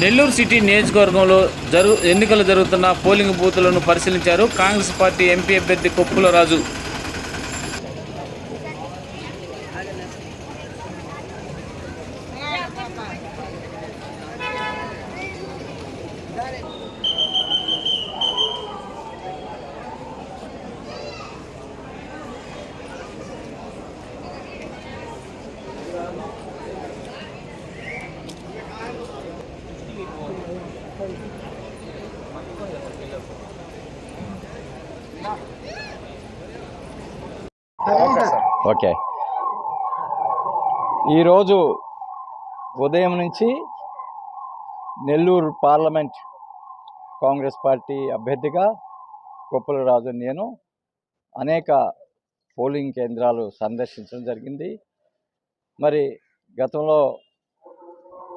Nellore city నియోజకవర్గంలో జరు ఎన్నికలు జరుగుతున్న పోలింగ్ బూతులను పరిశీలించారు కాంగ్రెస్ పార్టీ ఎంపీ అభ్యర్థి కొప్పుల రాజు. ఓకే. ఈరోజు ఉదయం నుంచి నెల్లూరు పార్లమెంట్ కాంగ్రెస్ పార్టీ అభ్యర్థిగా కొప్పుల రాజు నేను అనేక పోలింగ్ కేంద్రాలు సందర్శించడం జరిగింది. మరి గతంలో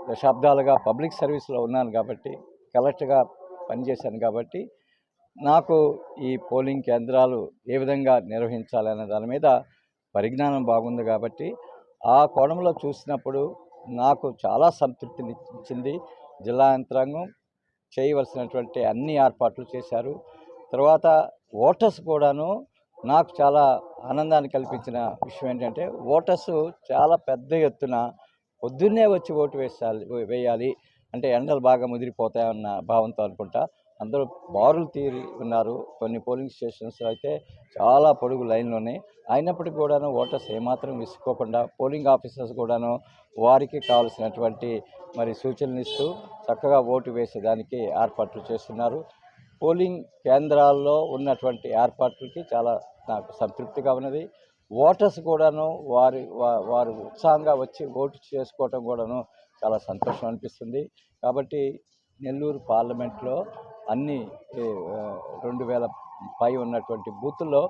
దశాబ్దాలుగా పబ్లిక్ సర్వీస్లో ఉన్నాను కాబట్టి కలెక్టర్గా పనిచేశాను కాబట్టి నాకు ఈ పోలింగ్ కేంద్రాలు ఏ విధంగా నిర్వహించాలనే దాని మీద పరిజ్ఞానం బాగుంది కాబట్టి ఆ కోణంలో చూసినప్పుడు నాకు చాలా సంతృప్తిని ఇచ్చింది జిల్లా యంత్రాంగం చేయవలసినటువంటి అన్ని ఏర్పాట్లు చేశారు. తర్వాత ఓటర్స్ కూడాను నాకు చాలా ఆనందాన్ని కల్పించిన విషయం ఏంటంటే ఓటర్స్ చాలా పెద్ద ఎత్తున పొద్దున్నే వచ్చి ఓటు వేసాలి వేయాలి. అంటే ఎండలు బాగా ముదిరిపోతాయన్న భావంతో అనుకుంటా. అందరూ బారులు తీరి ఉన్నారు. కొన్ని పోలింగ్ స్టేషన్స్ అయితే చాలా పొడుగు లైన్లోనే. ఉన్నాయి అయినప్పటికీ కూడాను ఓటర్స్ ఏమాత్రం విసుకోకుండా పోలింగ్ ఆఫీసర్స్ కూడాను వారికి కావాల్సినటువంటి మరి సూచనలు ఇస్తూ చక్కగా ఓటు వేసేదానికి ఏర్పాట్లు చేస్తున్నారు. పోలింగ్ కేంద్రాల్లో ఉన్నటువంటి ఏర్పాట్లకి చాలా నాకు సంతృప్తిగా ఉన్నది. ఓటర్స్ కూడాను వారి వారు ఉత్సాహంగా వచ్చి ఓటు చేసుకోవటం కూడాను చాలా సంతోషం అనిపిస్తుంది. కాబట్టి నెల్లూరు పార్లమెంట్లో అన్ని రెండు వేల పై ఉన్నటువంటి బూతుల్లో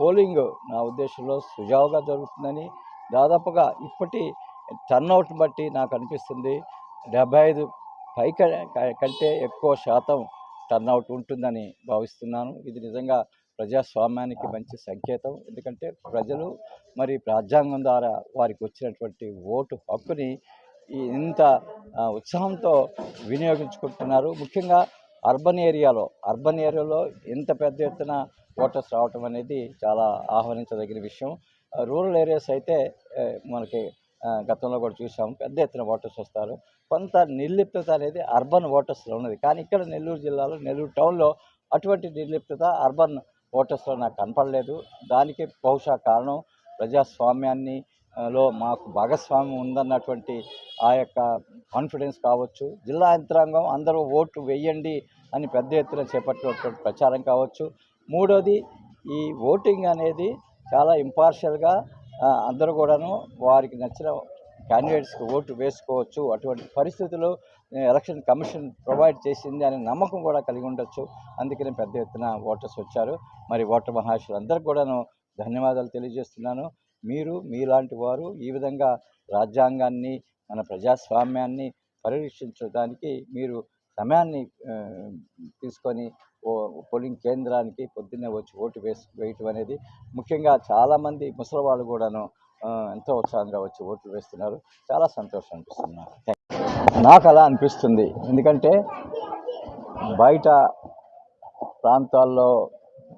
పోలింగ్ నా ఉద్దేశంలో సుజావుగా జరుగుతుందని దాదాపుగా ఇప్పటి టర్న్అవుట్ బట్టి నాకు అనిపిస్తుంది. డెబ్బై ఐదు పై క- కంటే ఎక్కువ శాతం టర్నౌట్ ఉంటుందని భావిస్తున్నాను. ఇది నిజంగా ప్రజాస్వామ్యానికి మంచి సంకేతం. ఎందుకంటే ప్రజలు మరి రాజ్యాంగం ద్వారా వారికి వచ్చినటువంటి ఓటు హక్కుని ఇంత ఉత్సాహంతో వినియోగించుకుంటున్నారు. ముఖ్యంగా అర్బన్ ఏరియాలో అర్బన్ ఏరియాలో ఇంత పెద్ద ఎత్తున ఓటర్స్ రావటం అనేది చాలా ఆహ్వానించదగిన విషయం. రూరల్ ఏరియాస్ అయితే మనకి గతంలో కూడా చూసాం పెద్ద ఎత్తున ఓటర్స్ వస్తారు. కొంత నిర్లిప్తత అనేది అర్బన్ ఓటర్స్లో ఉన్నది. కానీ ఇక్కడ నెల్లూరు జిల్లాలో నెల్లూరు టౌన్లో అటువంటి నిర్లిప్తత అర్బన్ ఓటర్స్లో నాకు కనపడలేదు. దానికి బహుశా కారణం ప్రజాస్వామ్యాన్ని లో మాకు భాగస్వామ్యం ఉందన్నటువంటి ఆ యొక్క కాన్ఫిడెన్స్ కావచ్చు. జిల్లా యంత్రాంగం అందరూ ఓటు వేయండి అని పెద్ద ఎత్తున చేపట్టినటువంటి ప్రచారం కావచ్చు. మూడోది ఈ ఓటింగ్ అనేది చాలా ఇంపార్షియల్గా అందరూ కూడాను వారికి నచ్చిన క్యాండిడేట్స్కి ఓటు వేసుకోవచ్చు. అటువంటి పరిస్థితులు ఎలక్షన్ కమిషన్ ప్రొవైడ్ చేసింది అనే నమ్మకం కూడా కలిగి ఉండొచ్చు. అందుకని పెద్ద ఎత్తున ఓటర్స్ వచ్చారు. మరి ఓటర్ మహాశులందరికీ కూడాను ధన్యవాదాలు తెలియజేస్తున్నాను. మీరు మీలాంటి వారు ఈ విధంగా రాజ్యాంగాన్ని మన ప్రజాస్వామ్యాన్ని పరిరక్షించడానికి మీరు సమయాన్ని తీసుకొని ఓ పోలింగ్ కేంద్రానికి పొద్దున్నే వచ్చి ఓటు వేసి వేయటం అనేది ముఖ్యంగా చాలామంది ముసలి వాళ్ళు కూడాను ఎంతో ఉత్సాహంగా వచ్చి ఓట్లు వేస్తున్నారు. చాలా సంతోషం అనిపిస్తుంది నాకు అలా అనిపిస్తుంది. ఎందుకంటే బయట ప్రాంతాల్లో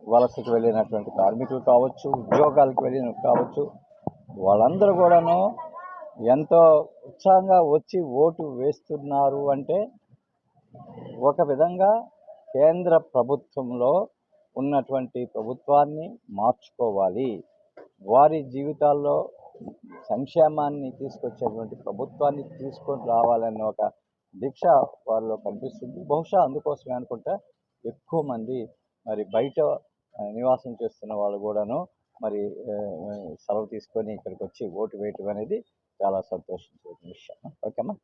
వలసకు వెళ్ళినటువంటి కార్మికులు కావచ్చు ఉద్యోగాలకు వెళ్ళిన కావచ్చు వాళ్ళందరూ కూడాను ఎంతో ఉత్సాహంగా వచ్చి ఓటు వేస్తున్నారు అంటే ఒక విధంగా కేంద్ర ప్రభుత్వంలో ఉన్నటువంటి ప్రభుత్వాన్ని మార్చుకోవాలి. వారి జీవితాల్లో సంక్షేమాన్ని తీసుకొచ్చేటువంటి ప్రభుత్వాన్ని తీసుకొని రావాలన్న ఒక దీక్ష వారిలో కనిపిస్తుంది. బహుశా అందుకోసమే అనుకుంటా ఎక్కువ మంది మరి బయట నివాసం చేస్తున్న వాళ్ళు కూడాను మరి సెలవు తీసుకొని ఇక్కడికి వచ్చి ఓటు వేయటం అనేది చాలా సంతోషించే విషయం. ఓకేమ్మా